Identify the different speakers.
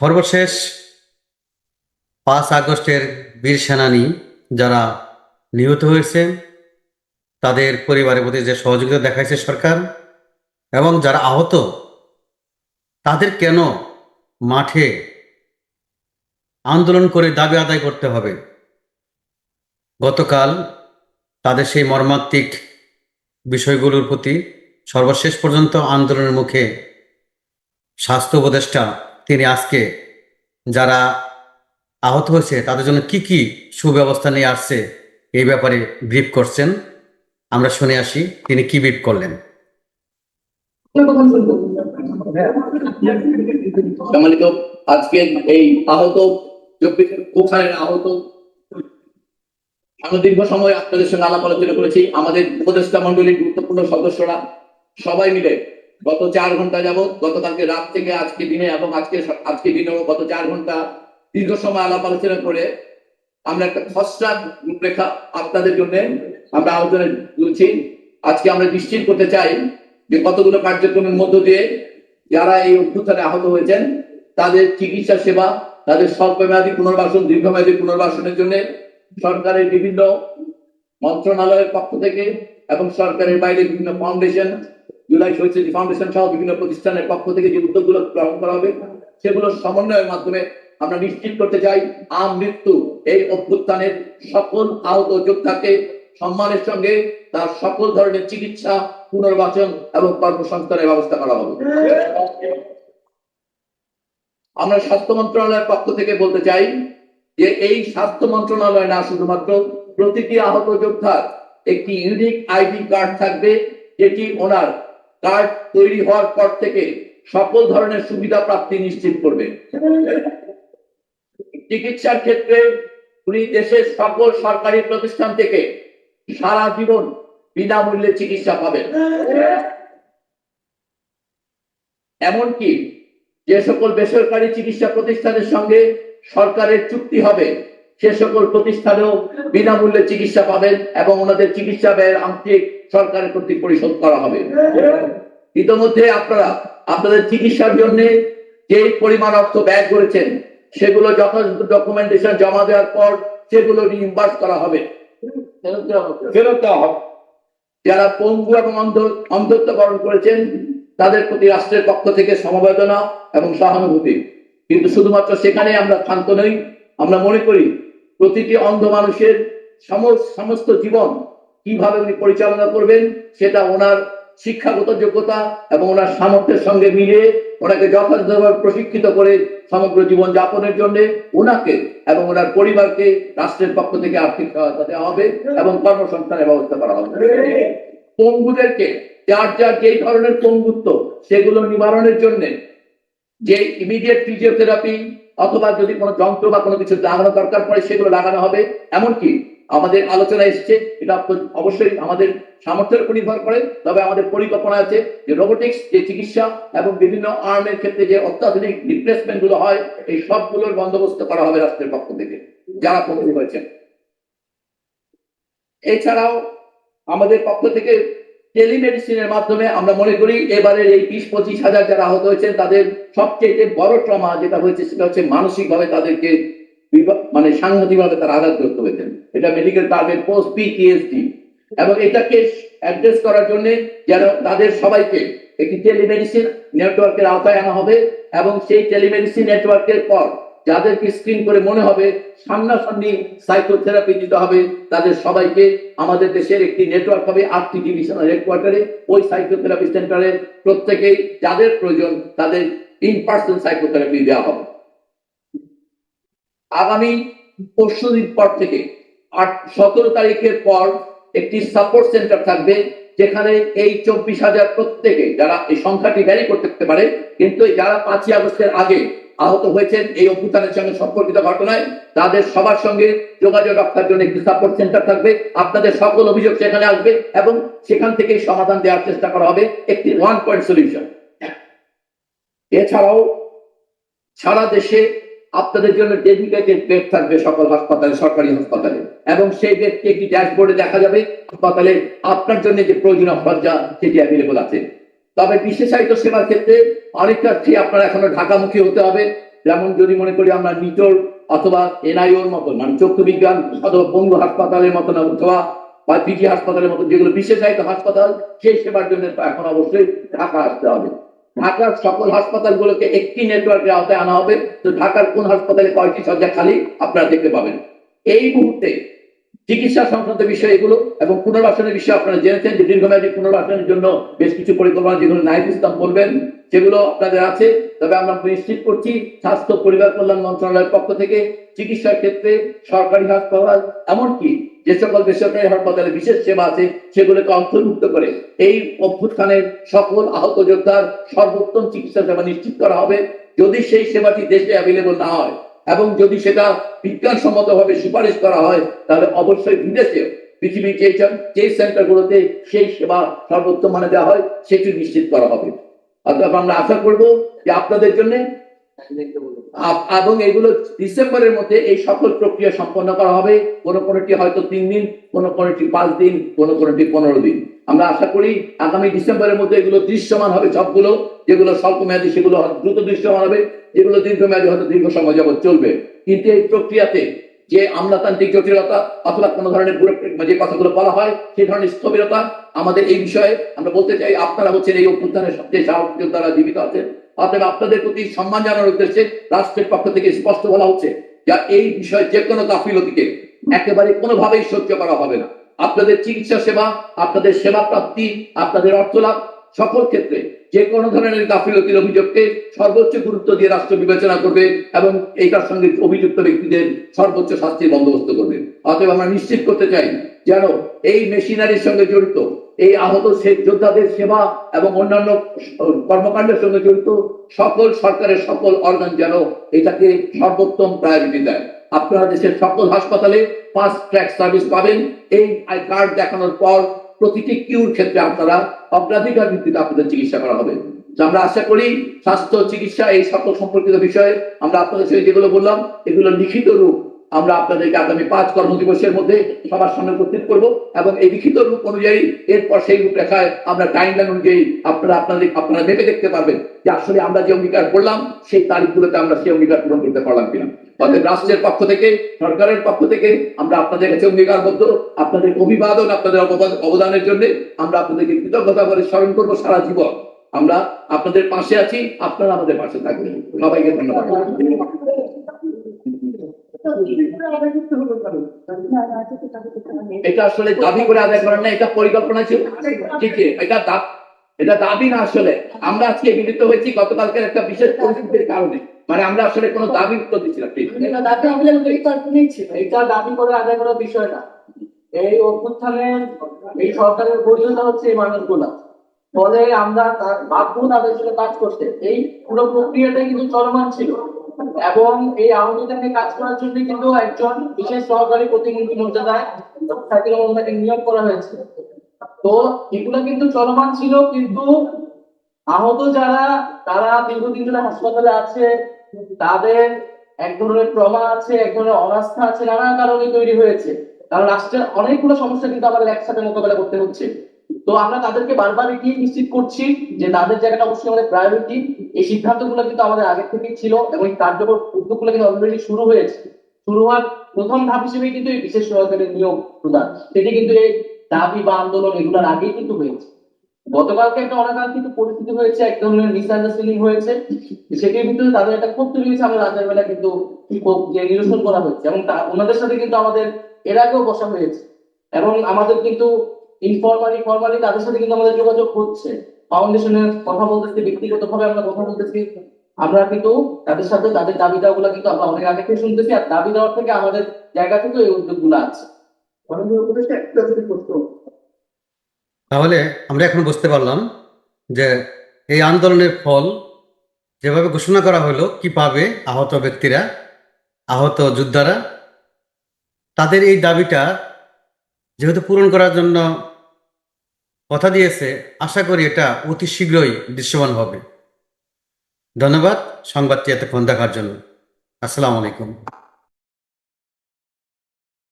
Speaker 1: সর্বশেষ পাঁচ আগস্টের বীর সেনানী যারা নিহত হয়েছে, তাদের পরিবারের প্রতি যে সহযোগিতা দেখাইছে সরকার এবং যারা আহত, তাদের কেন মাঠে আন্দোলন করে দাবি আদায় করতে হবে? গতকাল তাদের সেই মর্মান্তিক বিষয়গুলোর প্রতি সর্বশেষ পর্যন্ত আন্দোলনের মুখে স্বাস্থ্য উপদেষ্টা তিনি আজকে যারা আহত হয়েছে, তাদের জন্য কি কি সুব্যবস্থা নিয়ে আসছে এই ব্যাপারে ব্রিফ করছেন। আমরা শুনে আসি, তিনি কি ব্রিফ করলেন।
Speaker 2: সম্মানিত, আজকে এই আহত চব্বিশের আহত। আমরা দীর্ঘ সময় আপনাদের সঙ্গে আলাপ আলোচনা করেছি। আমাদের উপদেষ্টা মন্ডলীর গুরুত্বপূর্ণ সদস্যরা সবাই মিলে গত চার ঘণ্টা যাবত গতকালকে রাত থেকে আজকে দিনে এবং আজকে আজকে দিনেও গত চার ঘণ্টা দীর্ঘ সময় আলাপ আলোচনা করে আমরা একটা খসড়া রূপরেখা আপনাদের জন্য আমরা আলোচনা তুলছি। আজকে আমরা নিশ্চিত করতে চাই যে কতগুলো কার্যক্রমের মধ্য দিয়ে যারা এই অভ্যুত্থানে আহত হয়েছেন, তাদের চিকিৎসা সেবা, তাদের স্বল্পমেয়াদী পুনর্বাসন, দীর্ঘমেয়াদী পুনর্বাসনের জন্য সরকারের বিভিন্ন মন্ত্রণালয়ের পক্ষ থেকে এবং সরকারের বাইরে বিভিন্ন ফাউন্ডেশন জুলাই শহীদ ফাউন্ডেশন সহ বিভিন্ন প্রতিষ্ঠানের পক্ষ থেকে যে উদ্যোগগুলো গ্রহণ করা হবে, সেগুলোর সমন্বয়ের মাধ্যমে আমরা নিশ্চিত করতে চাই, আম মৃত্যু এই অভ্যুত্থানের সকল আহত যোদ্ধাকে সম্মানের সঙ্গে তার সকল ধরনের চিকিৎসা, পুনর্বাসন এবং কর্মসংস্থানের ব্যবস্থা করা হবে। আমরা স্বাস্থ্য মন্ত্রণালয়ের পক্ষ থেকে বলতে চাই যে এই স্বাস্থ্য মন্ত্রণালয় না শুধুমাত্র প্রতিটি আহত যোদ্ধার একটি ইউনিক আইডি কার্ড থাকবে, যেটি ওনার কার্ড তৈরি হওয়ার পর থেকে সকল ধরনের সুবিধা প্রাপ্তি নিশ্চিত করবে। চিকিৎসার ক্ষেত্রে উনি দেশের সকল সরকারি প্রতিষ্ঠান থেকে সারা জীবন বিনামূল্যে চিকিৎসা পাবেন। এমনকি যে সকল বেসরকারি চিকিৎসা প্রতিষ্ঠানের সঙ্গে সরকারের চুক্তি হবে সে সকল প্রতিষ্ঠানেও বিনামূল্যে চিকিৎসা পাবেন এবং ওনাদের চিকিৎসা ব্যয়ের আংশিক সরকারের কর্তৃক পরিশোধ করা হবে। ইতোমধ্যে আপনারা আপনাদের চিকিৎসার জন্য যে পরিমাণ অর্থ ব্যয় করেছেন সেগুলো যথাযথ ডকুমেন্টেশন জমা দেওয়ার পর সেগুলো রিইম্বার্স করা হবে। ফেরত দেওয়া হবে। যারা পঙ্গু এবং অন্ধ অন্ধত্ব বরণ করেছেন তাদের প্রতি রাষ্ট্রের পক্ষ থেকে সমবেদনা এবং সহানুভূতি। কিন্তু শুধুমাত্র সেখানে আমরা ক্ষান্ত নই আমরা মনে করি প্রতিটি অন্ধ মানুষের সমস্ত জীবন কীভাবে উনি পরিচালনা করবেন, সেটা ওনার শিক্ষাগত যোগ্যতা এবং ওনার সামর্থ্যের সঙ্গে মিলিয়ে ওনাকে যথাযথভাবে প্রশিক্ষিত করে সমগ্র জীবন যাপনের জন্য ওনাকে এবং ওনার পরিবারকে রাষ্ট্রের পক্ষ থেকে আর্থিক সহায়তা দেওয়া হবে এবং কর্মসংস্থানের ব্যবস্থা করা হবে। পঙ্গুদেরকে, যার যার যেই ধরনের পঙ্গুত্ব, সেগুলো নিবারণের জন্য যে ইমিডিয়েট ফিজিওথেরাপি অথবা যদি কোনো যন্ত্র বা কোনো কিছু লাগানো দরকার পড়ে, সেগুলো লাগানো হবে। এমনকি আমাদের আলোচনা এসছে, এটা অবশ্যই আমাদের সামর্থ্যের উপর নির্ভর করে। তবে আমাদের পরিকল্পনা আছে যে রোবোটিক্স যে চিকিৎসা এবং বিভিন্ন আর্মের ক্ষেত্রে যে অত্যাধুনিক রিপ্লেসমেন্টগুলো হয়, এই সবগুলোর বন্দোবস্ত করা হবে রাষ্ট্রের পক্ষ থেকে, যারা পঙ্গু হয়েছেন এছাড়াও আমাদের পক্ষ থেকে টেলিমেডিসিনের মাধ্যমে আমরা মনে করি এবারের এই বিশ পঁচিশ হাজার যারা আহত হয়েছেন, তাদের সবচেয়ে বড় ট্রমা যেটা হয়েছে সেটা হচ্ছে মানসিকভাবে তাদেরকে মানে সাংঘাতিকভাবে তারা আঘাতগ্রস্ত হয়েছেন। এটা মেডিকেল টার্মের পোস্ট পিটিএসডি এবং এটাকে অ্যাড্রেস করার জন্য যেন তাদের সবাইকে একটি টেলিমেডিসিন নেটওয়ার্কের আওতায় আনা হবে এবং সেই টেলিমেডিসিন নেটওয়ার্কের পর যাদেরকে স্ক্রিন করে মনে হবে সামনাসামনি সাইকোথেরাপি দিতে হবে, তাদের সবাইকে আমাদের দেশের একটি নেটওয়ার্ক হবে আটটি ডিভিশনাল হেডকোয়ার্টারে ওই সাইকোথেরাপি সেন্টারে প্রত্যেকেই যাদের প্রয়োজন তাদের ইন পার্সন সাইকোথেরাপি দেওয়া হবে। আগামী পরশু দিন পর থেকে আট, সতেরো তারিখের পর একটি সাপোর্ট সেন্টার থাকবে, যেখানে এই চব্বিশ হাজার প্রত্যেকে যারা এই সংখ্যাটি ভ্যারি করতে পারে, কিন্তু যারা পাঁচই আগস্টের আগে আহত হয়েছেন এই অভ্যুত্থানের সঙ্গে সম্পর্কিত ঘটনায়। তাদের সবার সঙ্গে যোগাযোগ রক্ষার জন্য একটি সাপোর্ট সেন্টার থাকবে। আপনাদের সকল অভিযোগ সেখানে আসবে এবং সেখান থেকেই সমাধান দেওয়ার চেষ্টা করা হবে। একটি ওয়ান পয়েন্ট সলিউশন এছাড়াও সারা দেশে আপনাদের জন্য ডেডিকেটেড বেড থাকবে সকল হাসপাতালে, সরকারি হাসপাতালে। এবং সেই বেডকে একটি ড্যাশবোর্ডে দেখা যাবে। হাসপাতালে আপনার জন্য যে প্রয়োজনীয় সজ্জা সেটি অ্যাভেলেবল আছে। তবে বিশেষায়িত সেবার ক্ষেত্রে অনেকটা ঠিক আপনার এখনও ঢাকামুখী হতে হবে। যেমন যদি মনে করি আমরা নিটোর অথবা এনআইওর মতন মানে চক্ষু বিজ্ঞান অথবা বঙ্গ হাসপাতালের মতন অথবা বা পিজি হাসপাতালের মতো যেগুলো বিশেষায়িত হাসপাতাল, সেই সেবার জন্য এখন অবশ্যই ঢাকা আসতে হবে। ঢাকার সকল হাসপাতালগুলোকে একটি নেটওয়ার্কের আওতায় আনা হবে। তো ঢাকার কোন হাসপাতালে কয়টি শয্যা খালি আপনারা দেখতে পাবেন। এই মুহূর্তে চিকিৎসা সংক্রান্ত বিষয় এগুলো এবং পুনর্বাসনের বিষয়ে আপনারা জেনেছেন যে দীর্ঘমেয়াদী পুনর্বাসনের জন্য বেশ কিছু পরিকল্পনা যেগুলো নাইব ইসলাম বলবেন, সেগুলো আপনাদের আছে। তবে আমরা নিশ্চিত করছি স্বাস্থ্য, পরিবার কল্যাণ মন্ত্রণালয়ের পক্ষ থেকে চিকিৎসার ক্ষেত্রে সরকারি হাসপাতাল, এমনকি যে সকল বেসরকারি হাসপাতালে বিশেষ সেবা আছে, সেগুলোকে অন্তর্ভুক্ত করে এই অভ্যুত্থানের সকল আহত যোদ্ধার সর্বোত্তম চিকিৎসা সেবা নিশ্চিত করা হবে। যদি সেই সেবাটি দেশে অ্যাভেলেবল না হয় এবং যদি সেটা বিজ্ঞানসম্মতভাবে সুপারিশ করা হয়, তাহলে অবশ্যই বিদেশে পৃথিবীর যে যে সেন্টারগুলোতে সেই সেবা সর্বোত্তম মানে দেওয়া হয়, সেটি নিশ্চিত করা হবে। অর্থাৎ আমরা আশা করব যে আপনাদের জন্য এবং এগুলো ডিসেম্বরের মধ্যে এই সকল প্রক্রিয়া সম্পন্ন করা হবে। কোন কোনটি হয়তো তিন দিন, কোন কোনটি পাঁচ দিন, কোন কোনটি পনেরো দিন। আমরা আশা করি আগামী ডিসেম্বরের মধ্যে এগুলো দৃশ্যমান হবে সবগুলো, যেগুলো স্বল্প মেয়াদী সেগুলো দ্রুত দৃশ্যমান হবে, যেগুলো দীর্ঘমেয়াদী হয়তো দীর্ঘ সময় যাবত চলবে। কিন্তু এই প্রক্রিয়াতে যে আমলাতান্ত্রিক জটিলতা অথবা কোনো ধরনের যে কথাগুলো বলা হয়, সেই ধরনের স্থবিরতা আমাদের এই বিষয়ে আমরা বলতে চাই, আপনারা হচ্ছেন এই অভ্যুত্থানের সবচেয়ে সাহসী দ্বারা জীবিত আছেন। অতএব আপনাদের প্রতি সম্মান জানানোর উদ্দেশ্যে রাষ্ট্রের পক্ষ থেকে স্পষ্ট বলা হচ্ছে, যা এই বিষয়ে যে কোনো গাফিলতিকে একেবারে কোনোভাবেই সহ্য করা হবে না। আপনাদের চিকিৎসা সেবা, আপনাদের সেবা প্রাপ্তি, আপনাদের অর্থ লাভ, সকল ক্ষেত্রে যে কোনো ধরনের গাফিলতির অভিযোগকে সর্বোচ্চ গুরুত্ব দিয়ে রাষ্ট্র বিবেচনা করবে এবং এইটার সঙ্গে অভিযুক্ত ব্যক্তিদের সর্বোচ্চ শাস্তির বন্দোবস্ত করবে। অতএব আমরা নিশ্চিত করতে চাই যেন এই মেশিনারির সঙ্গে জড়িত, এই আহত যোদ্ধাদের সেবা এবং অন্যান্য কর্মকাণ্ডের সঙ্গে জড়িত সকল সরকারের সকল অর্গান যেন এটাকে সর্বোত্তম প্রায়োরিটি দেয়। আপনারা দেশের সকল হাসপাতালে ফাস্ট ট্র্যাক সার্ভিস পাবেন। এই আই কার্ড দেখানোর পর প্রতিটি কিউর ক্ষেত্রে আপনারা অগ্রাধিকার ভিত্তিতে আপনাদের চিকিৎসা করা হবে। আমরা আশা করি স্বাস্থ্য, চিকিৎসা এই সকল সম্পর্কিত বিষয়ে আমরা আপনাদের সঙ্গে যেগুলো বললাম, এগুলো লিখিত রূপ আমরা আপনাদেরকে আগামী পাঁচ কর্মদিবসের মধ্যে সবার সামনে উপস্থিত করব এবং এই লিখিত রূপ অনুযায়ী এরপর সেই রূপরেখায় আমরা টাইমলাইন অনুযায়ী আপনারা আপনাদের আপনারা ভেবে দেখতে পারবেন যে আসলে আমরা যে অঙ্গীকার করলাম, সেই তারিখগুলোতে আমরা সেই অঙ্গীকার পূরণ করতে পারলাম কিনা। অতএব রাষ্ট্রের পক্ষ থেকে, সরকারের পক্ষ থেকে আমরা আপনাদের কাছে অঙ্গীকারবদ্ধ, আপনাদের অভিবাদন, আপনাদের অবদান- অবদানের জন্য আমরা আপনাদেরকে কৃতজ্ঞতা করে স্মরণ করব সারা জীবন। আমরা আপনাদের পাশে আছি, আপনারা আমাদের পাশে থাকবেন। সবাইকে ধন্যবাদ। এটা আসলে দাবি করে আদায় করার না এটা পরিকল্পনা ছিল। ঠিক এটা এটা দাবি না আসলে। আমরা আজকে মিলিত হয়েছি গতকালকের একটা বিশেষ পরিস্থিতির কারণে। মানে আমরা আসলে কোনো দাবি উত্তর দিচ্ছিলাম ঠিক
Speaker 3: এটা দাবি করে আদায় করার বিষয় না। এই অভ্যুত্থানে এই সরকারের বৈধতা হচ্ছে এই মানুষগুলা। ফলে আমরা তার বাধ্য তাদের সাথে কাজ করতে এই পুরো প্রক্রিয়াটাই কিন্তু চলমান ছিল। এবং এই নিয়ে কাজ করার জন্য কিন্তু একজন বিশেষ সহকারী প্রতিনিধি মর্যাদায় নিয়োগ করা হয়েছে। তো এগুলো কিন্তু চলমান ছিল, কিন্তু আহত যারা, তারা দীর্ঘদিন ধরে হাসপাতালে আছে। তাদের এক ধরনের ট্রমা আছে, এক ধরনের অনাস্থা আছে, নানা কারণে তৈরি হয়েছে। কারণ রাষ্ট্রের অনেকগুলো সমস্যা কিন্তু আমাদের একসাথে মোকাবেলা করতে হচ্ছে। তো আমরা তাদেরকে বারবার এটি নিশ্চিত করছি যে তাদের জায়গাটা অবশ্যই আমাদের প্রায়োরিটি এই সিদ্ধান্তগুলো কিন্তু আমাদের আগে থেকেই ছিল এবং এই কার্যকর উদ্যোগগুলো কিন্তু অলরেডি শুরু হয়েছে। শুরু হওয়ার প্রথম ধাপ হিসেবে কিন্তু এই বিশেষ সরকারের নিয়োগ প্রদান। সেটি কিন্তু এই দাবি বা আন্দোলন এগুলোর আগেই কিন্তু হয়েছে। গতকালকে একটা অনাকাঙ্ক্ষিত পরিস্থিতি হয়েছে, এক ধরনের মিসআন্ডারস্ট্যান্ডিং হয়েছে। সেটি কিন্তু তাদের একটা ক্ষোভ তৈরি হয়েছে আমরা রাতের বেলা কিন্তু যে নিরসন করা হয়েছে। এবং ওনাদের সাথে কিন্তু আমাদের এর আগেও বসা হয়েছে। এবং আমাদের কিন্তু ইনফরমালি ফরমালি তাদের সাথে কিন্তু আমাদের যোগাযোগ হচ্ছে। ফাউন্ডেশনের কথা বলতেছি ব্যক্তিগত ভাবে আমরা কথা বলতেছি। আমরা কিন্তু তাদের সাথে তাদের দাবি দেওয়াগুলো কিন্তু আমরা অনেক আগে থেকে শুনতেছি আর দাবি দেওয়ার থেকে আমাদের জায়গা থেকে এই আছে। একটা যদি প্রশ্ন।
Speaker 1: তাহলে আমরা এখন বুঝতে পারলাম যে এই আন্দোলনের ফল যেভাবে ঘোষণা করা হলো, কি পাবে আহত ব্যক্তিরা, আহত যোদ্ধারা, তাদের এই দাবিটা যেহেতু পূরণ করার জন্য কথা দিয়েছে, আশা করি এটা অতি শীঘ্রই দৃশ্যমান হবে। ধন্যবাদ, সংবাদটি এতক্ষণ দেখার জন্য। আসসালামু আলাইকুম।